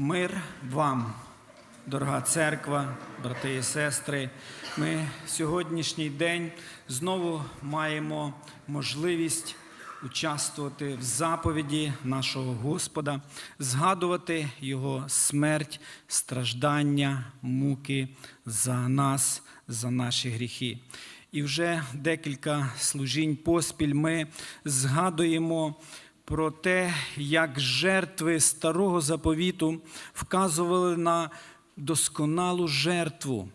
Мир вам, дорога церква, брати і сестри. Ми сьогоднішній день знову маємо можливість участвувати в заповіді нашого Господа, згадувати Його смерть, страждання, муки за нас, за наші гріхи. І вже декілька служінь поспіль ми згадуємо про те, як жертви старого заповіту вказували на досконалу жертву,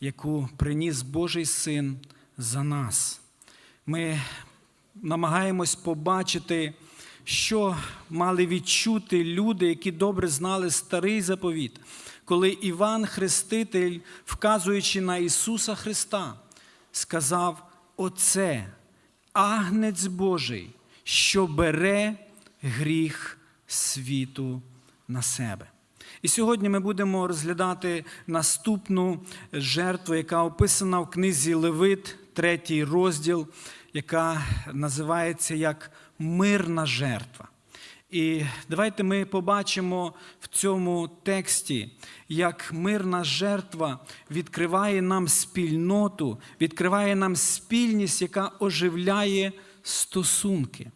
яку приніс Божий син за нас. Ми намагаємось побачити, що мали відчути люди, які добре знали старий заповіт, коли Іван Хреститель, вказуючи на Ісуса Христа, сказав: Оце агнець Божий, що бере гріх світу на себе. І сьогодні ми будемо розглядати наступну жертву, яка описана в книзі Левит, третій розділ, яка називається як мирна жертва. І давайте ми побачимо в цьому тексті, як мирна жертва відкриває нам спільноту, відкриває нам спільність, яка оживляє стосунки.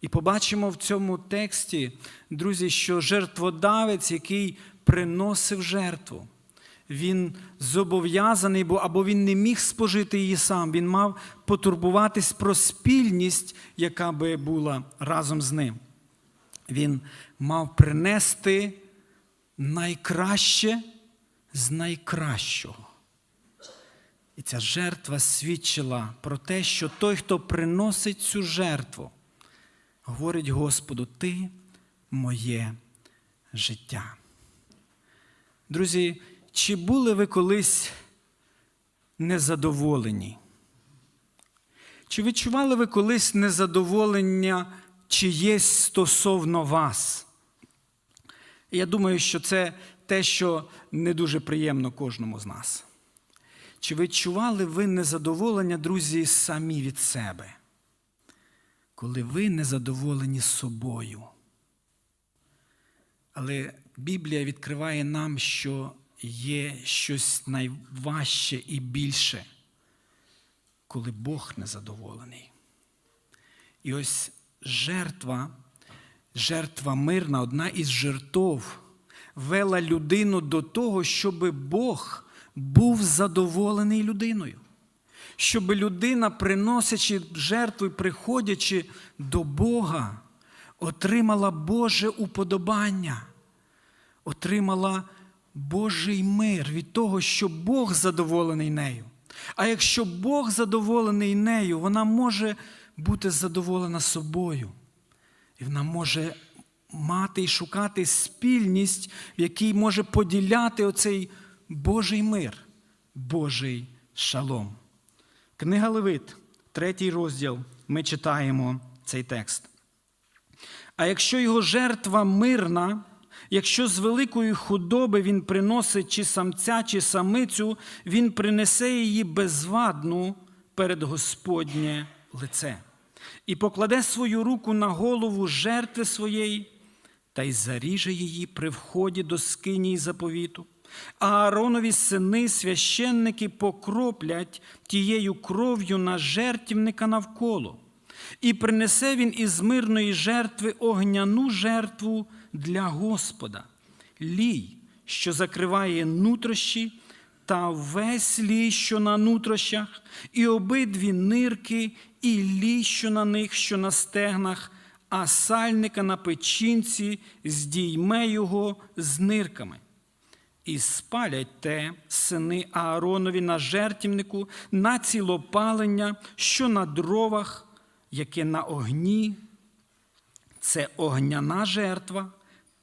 І побачимо в цьому тексті, друзі, що жертводавець, який приносив жертву, він зобов'язаний, бо або він не міг спожити її сам, він мав потурбуватись про спільність, яка би була разом з ним. Він мав принести найкраще з найкращого. І ця жертва свідчила про те, що той, хто приносить цю жертву, говорить Господу, Ти моє життя. Друзі, чи були ви колись незадоволені? Чи відчували ви колись незадоволення чиєсь стосовно вас? Я думаю, що це те, що не дуже приємно кожному з нас. Чи відчували ви незадоволення, друзі, самі від себе? Коли ви незадоволені собою? Але Біблія відкриває нам, що є щось найважче і більше, коли Бог незадоволений. І ось жертва, жертва мирна, одна із жертв, вела людину до того, щоб Бог був задоволений людиною. Щоб людина, приносячи жертву приходячи до Бога, отримала Боже уподобання, отримала Божий мир від того, що Бог задоволений нею. А якщо Бог задоволений нею, вона може бути задоволена собою. І вона може мати і шукати спільність, в якій може поділяти оцей Божий мир, Божий шалом. Книга Левит, третій розділ, ми читаємо цей текст. А якщо його жертва мирна, якщо з великої худоби він приносить чи самця, чи самицю, він принесе її безвадну перед Господнє лице і покладе свою руку на голову жертви своєї та й заріже її при вході до скинії заповіту. А Ааронові сини, священники покроплять тією кров'ю на жертівника навколо, і принесе він із мирної жертви огняну жертву для Господа, лій, що закриває нутрощі, та весь лій, що на нутрощах, і обидві нирки, і лій, що на них, що на стегнах, а сальника на печінці здійме його з нирками. І спалять те сини Ааронові на жертівнику, на цілопалення, що на дровах, яке на огні. Це огняна жертва,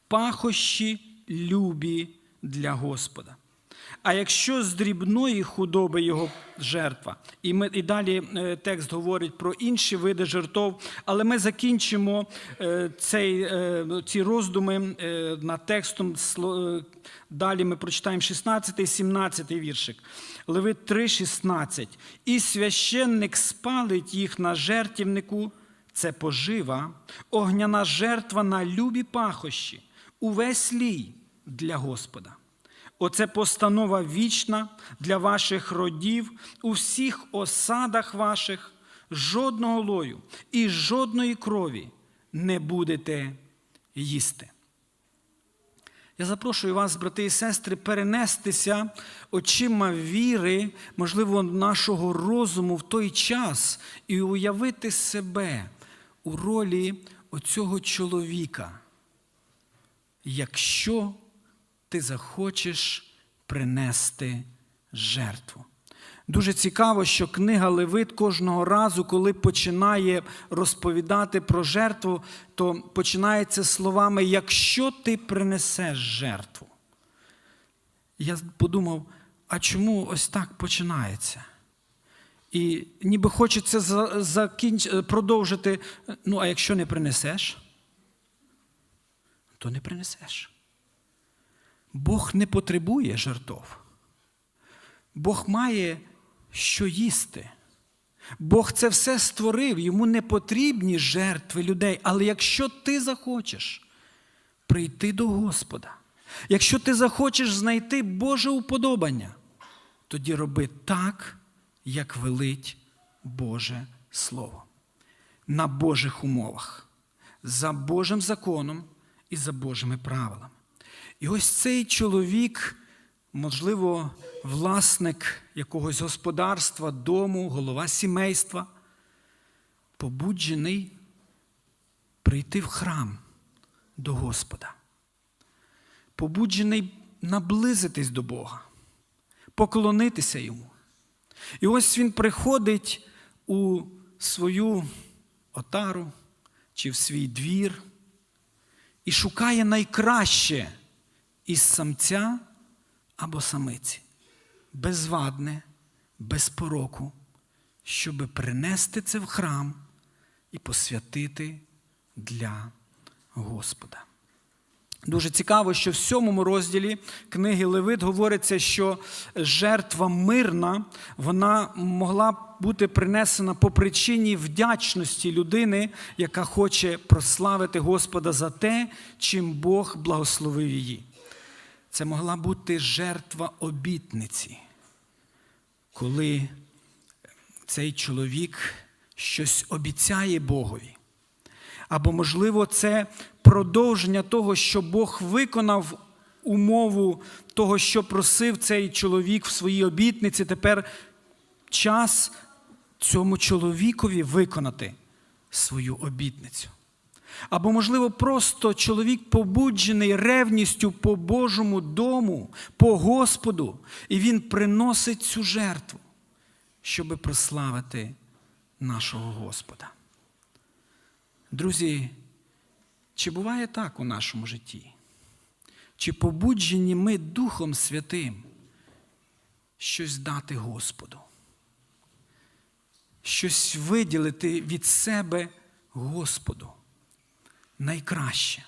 пахощі любі для Господа. А якщо з дрібної худоби його жертва, і ми і далі е, текст говорить про інші види жертв, але ми закінчимо е, цей, е, ці роздуми над текстом. Далі ми прочитаємо 16, 17 віршик. Левит 3, 16. І священник спалить їх на жертівнику, це пожива, огняна жертва на любі пахощі, увесь лій, для Господа. Оце постанова вічна для ваших родів у всіх осадах ваших, жодного лою і жодної крові не будете їсти. Я запрошую вас, брати і сестри, перенестися очима віри, можливо, нашого розуму в той час і уявити себе у ролі оцього чоловіка, якщо ти захочеш принести жертву. Дуже цікаво, що книга Левит кожного разу, коли починає розповідати про жертву, то починається словами Якщо ти принесеш жертву. Я подумав, а чому ось так починається? І ніби хочеться закінч... продовжити. Ну, а якщо не принесеш, то не принесеш. Бог не потребує жертв. Бог має що їсти. Бог це все створив, йому не потрібні жертви людей. Але якщо ти захочеш прийти до Господа, якщо ти захочеш знайти Боже уподобання, тоді роби так, як велить Боже Слово. На Божих умовах, за Божим законом і за Божими правилами. І ось цей чоловік, можливо, власник якогось господарства, дому, голова сімейства, побуджений прийти в храм до Господа, побуджений наблизитись до Бога, поклонитися йому. І ось він приходить у свою отару чи в свій двір і шукає найкраще із самця або самиці, безвадне, без пороку, щоб принести це в храм і посвятити для Господа. Дуже цікаво, що в сьомому розділі книги Левит говориться, що жертва мирна вона могла бути принесена по причині вдячності людини, яка хоче прославити Господа за те, чим Бог благословив її. Це могла бути жертва обітниці, коли цей чоловік щось обіцяє Богові. Або, можливо, це продовження того, що Бог виконав умову того, що просив цей чоловік в своїй обітниці. Тепер час цьому чоловікові виконати свою обітницю. Або, можливо, просто чоловік побуджений ревністю по Божому дому, по Господу, і він приносить цю жертву, щоб прославити нашого Господа. Друзі, чи буває так у нашому житті? Чи побуджені ми Духом Святим щось дати Господу? Щось виділити від себе Господу? Найкраще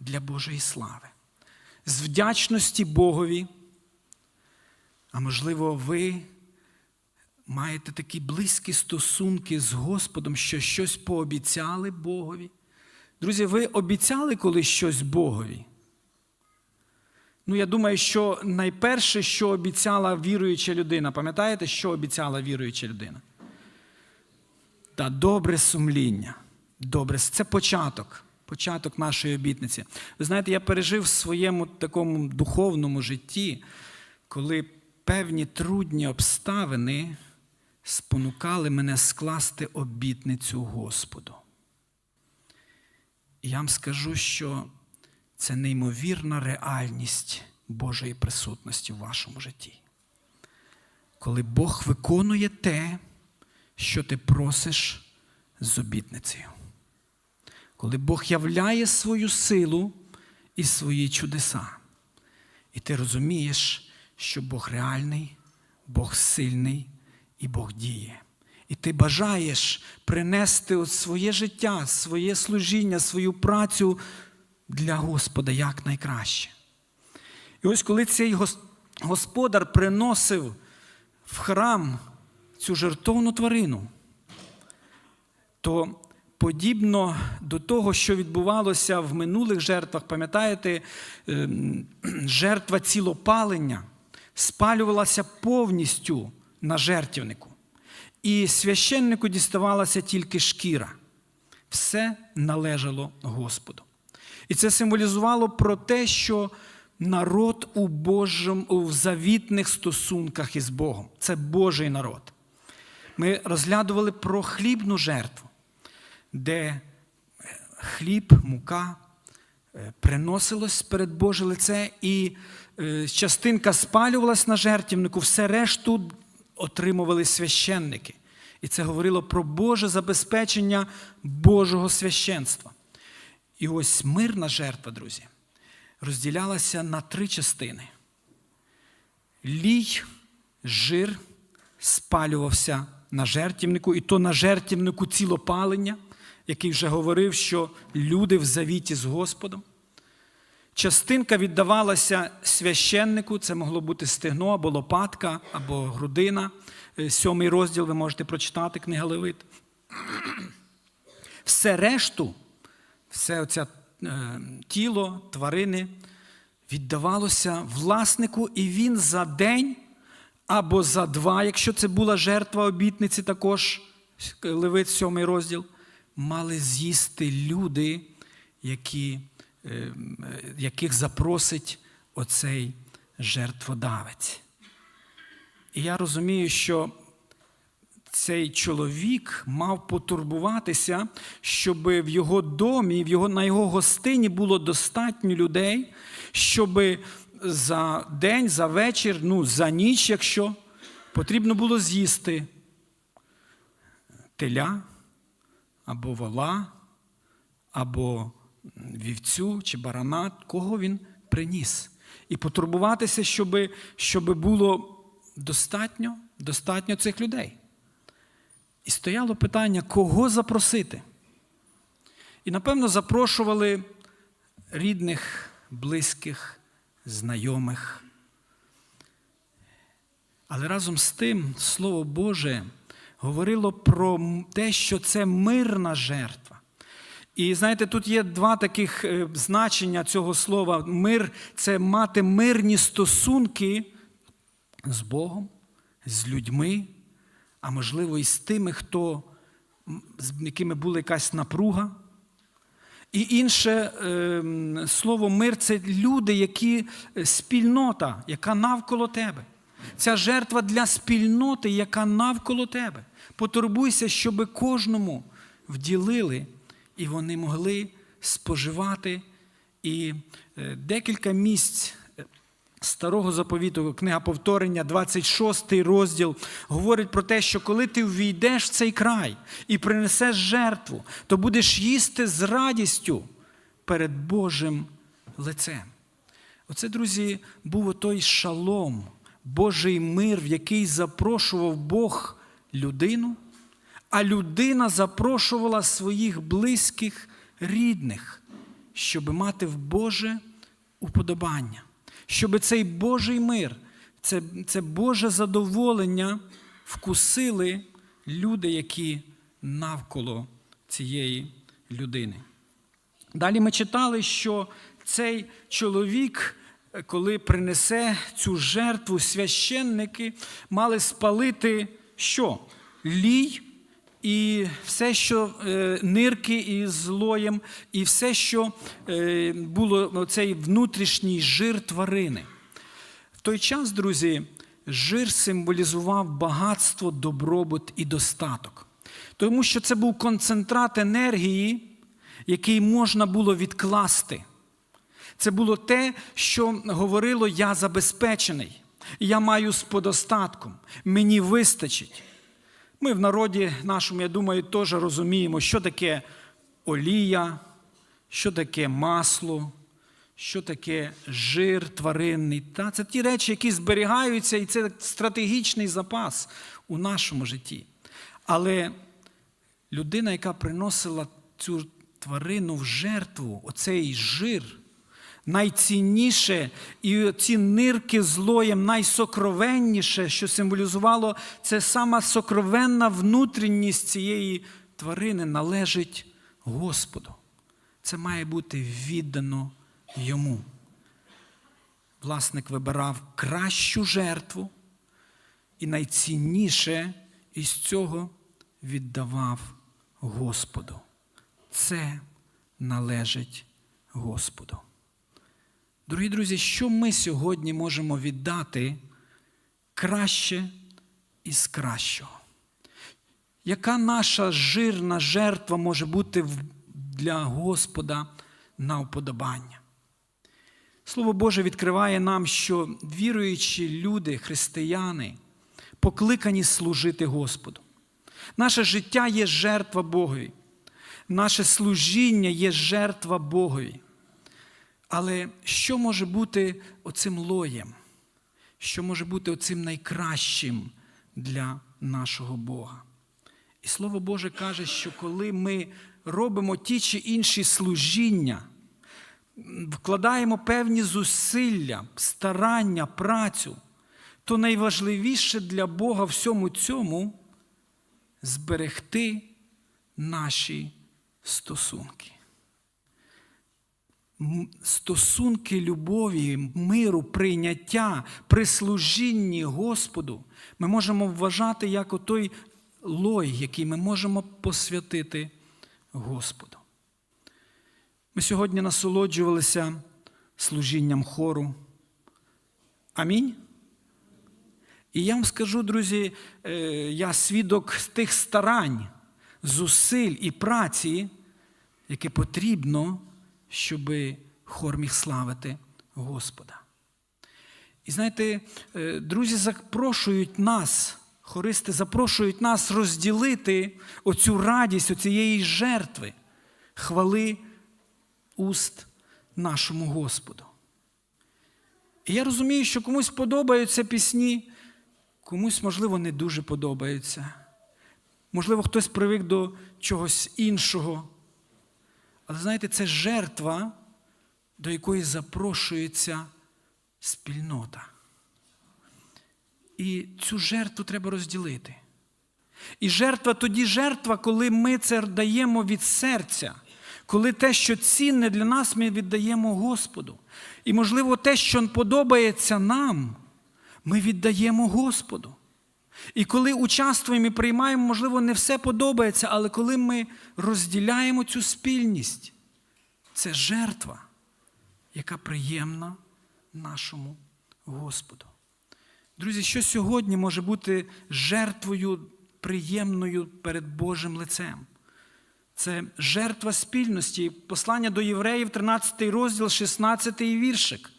для Божої слави. З вдячності Богові, а можливо, ви маєте такі близькі стосунки з Господом, що щось пообіцяли Богові. Друзі, ви обіцяли колись щось Богові? Ну, я думаю, що найперше, що обіцяла віруюча людина, пам'ятаєте, що обіцяла віруюча людина? Та добре сумління. Добре, це початок, початок нашої обітниці. Ви знаєте, я пережив в своєму такому духовному житті, коли певні трудні обставини спонукали мене скласти обітницю Господу. І я вам скажу, що це неймовірна реальність Божої присутності в вашому житті. Коли Бог виконує те, що ти просиш з обітницею коли Бог являє свою силу і свої чудеса. І ти розумієш, що Бог реальний, Бог сильний і Бог діє. І ти бажаєш принести своє життя, своє служіння, свою працю для Господа як найкраще. І ось коли цей господар приносив в храм цю жертовну тварину, то подібно до того, що відбувалося в минулих жертвах, пам'ятаєте, ем, жертва цілопалення спалювалася повністю на жертівнику. І священнику діставалася тільки шкіра. Все належало Господу. І це символізувало про те, що народ у Божому, у завітних стосунках із Богом. Це Божий народ. Ми розглядували про хлібну жертву, де хліб, мука е, приносилось перед Боже лице, і е, частинка спалювалась на жертвівнику, все решту отримували священники. І це говорило про Боже забезпечення Божого священства. І ось мирна жертва, друзі, розділялася на три частини. Лій, жир спалювався на жертівнику, і то на жертівнику цілопалення, який вже говорив, що люди в завіті з Господом. Частинка віддавалася священнику, це могло бути стегно або лопатка, або грудина. Е, Сьомий розділ ви можете прочитати, книга Левит. Все решту, все оце е, тіло, тварини віддавалося власнику, і він за день або за два, якщо це була жертва обітниці, також Левит, сьомий розділ, мали з'їсти люди, які, е, е, яких запросить оцей жертводавець. І я розумію, що цей чоловік мав потурбуватися, щоб в його домі, в його, на його гостині було достатньо людей, щоб за день, за вечір, ну, за ніч, якщо потрібно було з'їсти теля або вола, або вівцю чи барана, кого він приніс. І потурбуватися, щоб, щоб було достатньо, достатньо цих людей. І стояло питання, кого запросити. І, напевно, запрошували рідних, близьких, знайомих. Але разом з тим Слово Боже говорило про те, що це мирна жертва. І знаєте, тут є два таких е, значення цього слова. Мир це мати мирні стосунки з Богом, з людьми, а можливо, і з тими, хто, з якими була якась напруга. І інше е, слово мир це люди, які е, спільнота, яка навколо тебе. Ця жертва для спільноти, яка навколо тебе. Потурбуйся, щоб кожному вділили, і вони могли споживати. І е, декілька місць старого заповіту, книга повторення, 26 розділ, говорить про те, що коли ти ввійдеш в цей край і принесеш жертву, то будеш їсти з радістю перед Божим лицем. Оце, друзі, був той шалом, Божий мир, в який запрошував Бог людину, а людина запрошувала своїх близьких, рідних, щоб мати в Боже уподобання щоб цей Божий мир, це, це Боже задоволення вкусили люди, які навколо цієї людини. Далі ми читали, що цей чоловік, коли принесе цю жертву, священники мали спалити що? Лій і все, що е, нирки із злоєм, і все, що е, було цей внутрішній жир тварини. В той час, друзі, жир символізував багатство, добробут і достаток. Тому що це був концентрат енергії, який можна було відкласти. Це було те, що говорило: я забезпечений, я маю з подостатком, мені вистачить. Ми в народі нашому, я думаю, теж розуміємо, що таке олія, що таке масло, що таке жир тваринний. Та? Це ті речі, які зберігаються, і це стратегічний запас у нашому житті. Але людина, яка приносила цю тварину в жертву, оцей жир, найцінніше, і ці нирки злоєм найсокровенніше, що символізувало, це сама сокровенна внутрішність цієї тварини належить Господу. Це має бути віддано йому. Власник вибирав кращу жертву і найцінніше із цього віддавав Господу. Це належить Господу. Дорогі друзі, що ми сьогодні можемо віддати краще із кращого? Яка наша жирна жертва може бути для Господа на вподобання? Слово Боже відкриває нам, що віруючі люди, християни, покликані служити Господу. Наше життя є жертва Богові. Наше служіння є жертва Богові. Але що може бути оцим лоєм? Що може бути оцим найкращим для нашого Бога? І Слово Боже каже, що коли ми робимо ті чи інші служіння, вкладаємо певні зусилля, старання, працю, то найважливіше для Бога всьому цьому зберегти наші стосунки. Стосунки любові, миру, прийняття, при служінні Господу ми можемо вважати як отой лой, який ми можемо посвятити Господу. Ми сьогодні насолоджувалися служінням хору. Амінь. І я вам скажу, друзі, е, я свідок тих старань, зусиль і праці, які потрібно, щоб хор міг славити Господа. І знаєте, е, друзі запрошують нас, хористи запрошують нас розділити оцю радість, оцієї жертви, хвали уст нашому Господу. І я розумію, що комусь подобаються пісні, комусь, можливо, не дуже подобаються. Можливо, хтось привик до чогось іншого. Але знаєте, це жертва, до якої запрошується спільнота. І цю жертву треба розділити. І жертва тоді жертва, коли ми це даємо від серця, коли те, що цінне для нас, ми віддаємо Господу. І, можливо, те, що подобається нам, ми віддаємо Господу. І коли участвуємо і приймаємо, можливо, не все подобається, але коли ми розділяємо цю спільність, це жертва, яка приємна нашому Господу. Друзі, що сьогодні може бути жертвою приємною перед Божим лицем? Це жертва спільності. Послання до євреїв, 13 розділ, 16 віршик.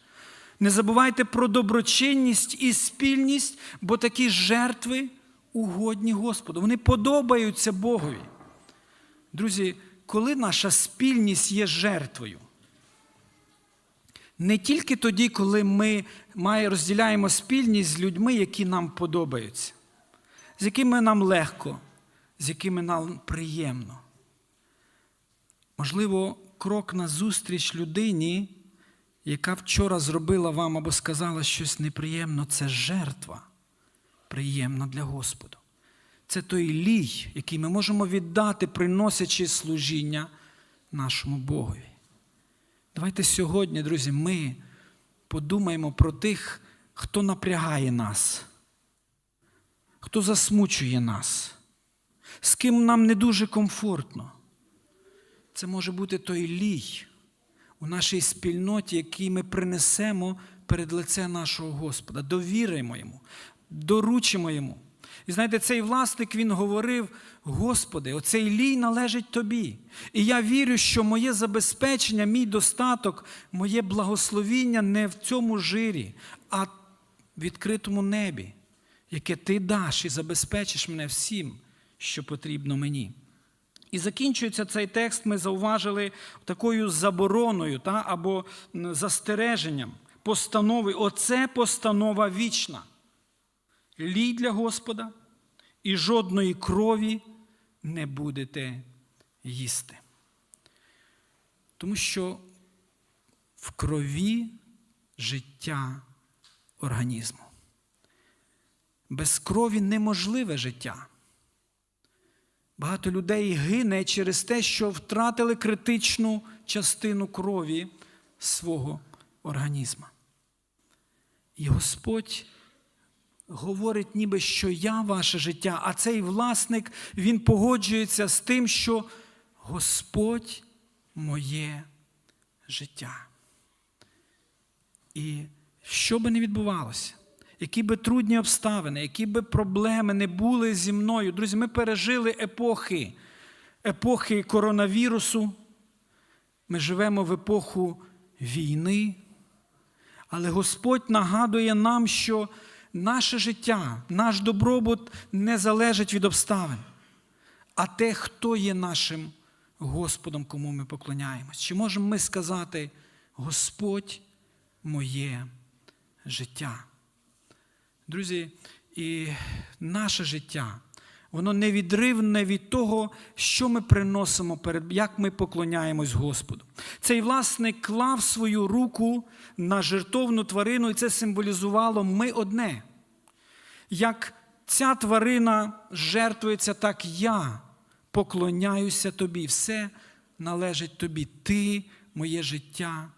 Не забувайте про доброчинність і спільність, бо такі жертви угодні Господу. Вони подобаються Богові. Друзі, коли наша спільність є жертвою, не тільки тоді, коли ми розділяємо спільність з людьми, які нам подобаються, з якими нам легко, з якими нам приємно. Можливо, крок на зустріч людині, яка вчора зробила вам або сказала щось неприємно, це жертва приємна для Господу. Це той лій, який ми можемо віддати, приносячи служіння нашому Богові. Давайте сьогодні, друзі, ми подумаємо про тих, хто напрягає нас, хто засмучує нас, з ким нам не дуже комфортно. Це може бути той лій у нашій спільноті, який ми принесемо перед лице нашого Господа. Довіримо йому, доручимо йому. І знаєте, цей власник він говорив: Господи, оцей лій належить тобі. І я вірю, що моє забезпечення, мій достаток, моє благословіння не в цьому жирі, а в відкритому небі, яке ти даш і забезпечиш мене всім, що потрібно мені. І закінчується цей текст, ми зауважили такою забороною та, або застереженням, постанови. Оце постанова вічна. Лій для Господа і жодної крові не будете їсти. Тому що в крові життя організму. Без крові неможливе життя. Багато людей гине через те, що втратили критичну частину крові свого організма. І Господь говорить, ніби що я ваше життя, а цей власник він погоджується з тим, що Господь моє життя. І що би не відбувалося, які би трудні обставини, які би проблеми не були зі мною, друзі, ми пережили епохи, епохи коронавірусу. Ми живемо в епоху війни, але Господь нагадує нам, що наше життя, наш добробут не залежить від обставин, а те, хто є нашим Господом, кому ми поклоняємось. Чи можемо ми сказати, Господь моє життя? Друзі, і наше життя, воно невідривне від того, що ми приносимо перед, як ми поклоняємось Господу. Цей власник клав свою руку на жертовну тварину, і це символізувало ми одне. Як ця тварина жертвується, так я поклоняюся тобі. Все належить тобі. Ти, моє життя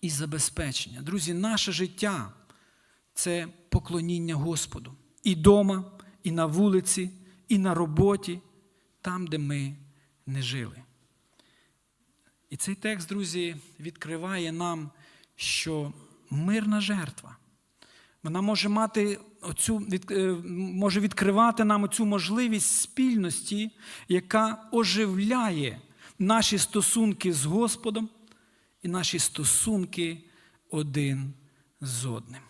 і забезпечення. Друзі, наше життя це поклоніння Господу. І дома, і на вулиці, і на роботі, там, де ми не жили. І цей текст, друзі, відкриває нам, що мирна жертва. Вона може мати оцю, від, може відкривати нам оцю можливість спільності, яка оживляє наші стосунки з Господом і наші стосунки один з одним.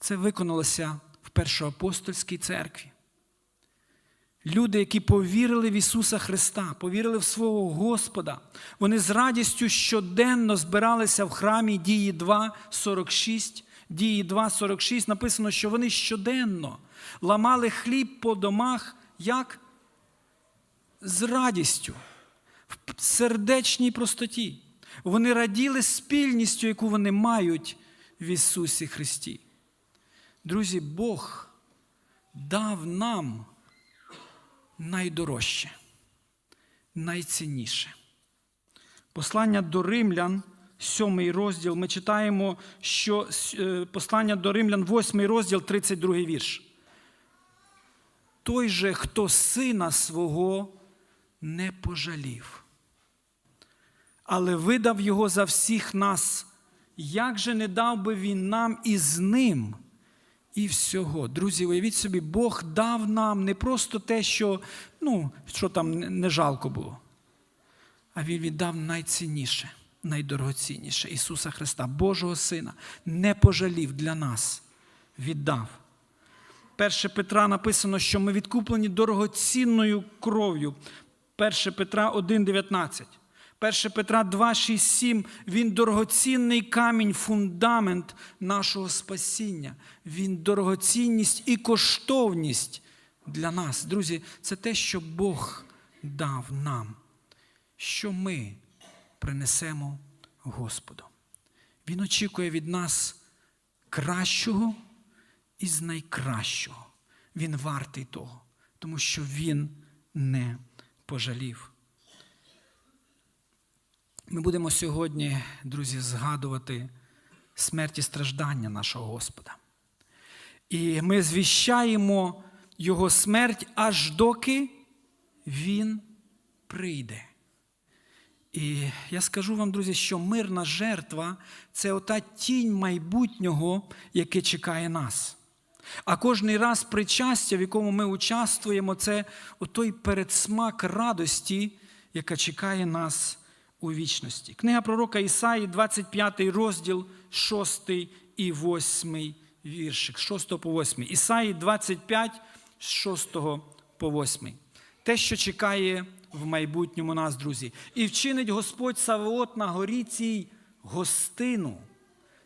Це виконалося в першоапостольській церкві. Люди, які повірили в Ісуса Христа, повірили в свого Господа, вони з радістю щоденно збиралися в храмі дії 2.46. Дії 2.46 написано, що вони щоденно ламали хліб по домах, як з радістю, в сердечній простоті. Вони раділи спільністю, яку вони мають в Ісусі Христі. Друзі, Бог дав нам найдорожче, найцінніше. Послання до римлян, сьомий розділ, ми читаємо, що послання до римлян, восьмий розділ, 32 вірш. Той же, хто сина свого не пожалів, але видав його за всіх нас, як же не дав би він нам із ним? І всього. Друзі, уявіть собі, Бог дав нам не просто те, що ну, що там не жалко було, а Він віддав найцінніше, найдорогоцінніше Ісуса Христа, Божого Сина, не пожалів для нас, віддав. Перше Петра написано, що ми відкуплені дорогоцінною кров'ю. 1 Петра 1,19. 1 Петра 2, 6, 7, він дорогоцінний камінь, фундамент нашого спасіння. Він дорогоцінність і коштовність для нас. Друзі, це те, що Бог дав нам, що ми принесемо Господу. Він очікує від нас кращого із найкращого. Він вартий того, тому що Він не пожалів. Ми будемо сьогодні, друзі, згадувати смерть і страждання нашого Господа. І ми звіщаємо Його смерть аж доки Він прийде. І я скажу вам, друзі, що мирна жертва це ота тінь майбутнього, яке чекає нас. А кожний раз причастя, в якому ми участвуємо, це отой передсмак радості, яка чекає нас у вічності. Книга пророка Ісаї, 25 розділ, 6 і 8 віршик, 6 по 8. Ісаї 25, з 6 по 8. Те, що чекає в майбутньому нас, друзі. І вчинить Господь Савоот на горі цій гостину,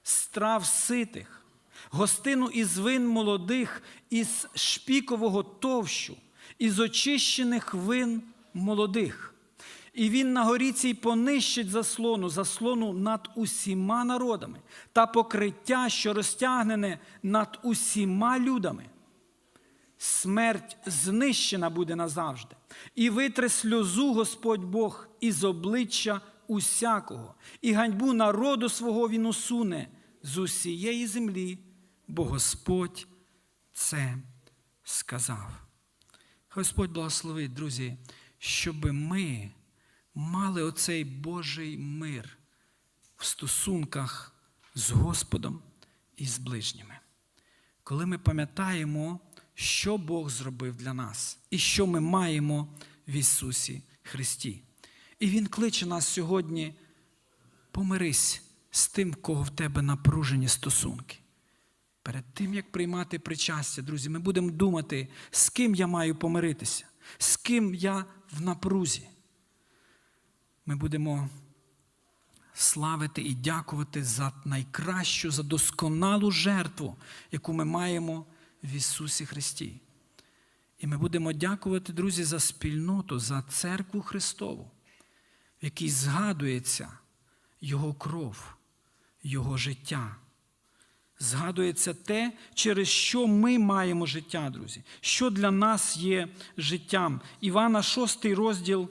страв ситих, гостину із вин молодих, із шпікового товщу, із очищених вин молодих. І він на горі цій понищить заслону, заслону над усіма народами та покриття, що розтягнене над усіма людами. смерть знищена буде назавжди, і витре сльозу Господь Бог із обличчя усякого, і ганьбу народу свого він усуне з усієї землі, бо Господь це сказав. Господь благословить, друзі, щоб ми мали оцей Божий мир в стосунках з Господом і з ближніми. Коли ми пам'ятаємо, що Бог зробив для нас і що ми маємо в Ісусі Христі. І Він кличе нас сьогодні, помирись з тим, в кого в тебе напружені стосунки. Перед тим, як приймати причастя, друзі, ми будемо думати, з ким я маю помиритися, з ким я в напрузі. Ми будемо славити і дякувати за найкращу, за досконалу жертву, яку ми маємо в Ісусі Христі. І ми будемо дякувати, друзі, за спільноту, за церкву Христову, в якій згадується Його кров, Його життя. Згадується те, через що ми маємо життя, друзі, що для нас є життям. Івана 6 розділ,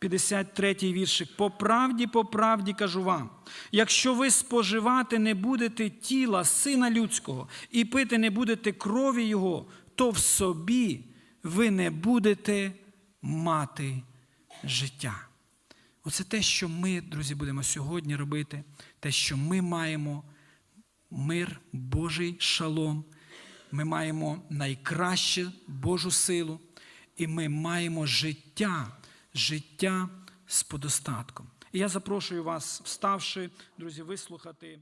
53 віршик. По правді, по правді кажу вам, якщо ви споживати не будете тіла Сина Людського і пити не будете крові Його, то в собі ви не будете мати життя. Оце те, що ми, друзі, будемо сьогодні робити, те, що ми маємо мир, Божий шалом, ми маємо найкраще Божу силу, і ми маємо життя, життя з подостатком. І я запрошую вас, вставши, друзі, вислухати.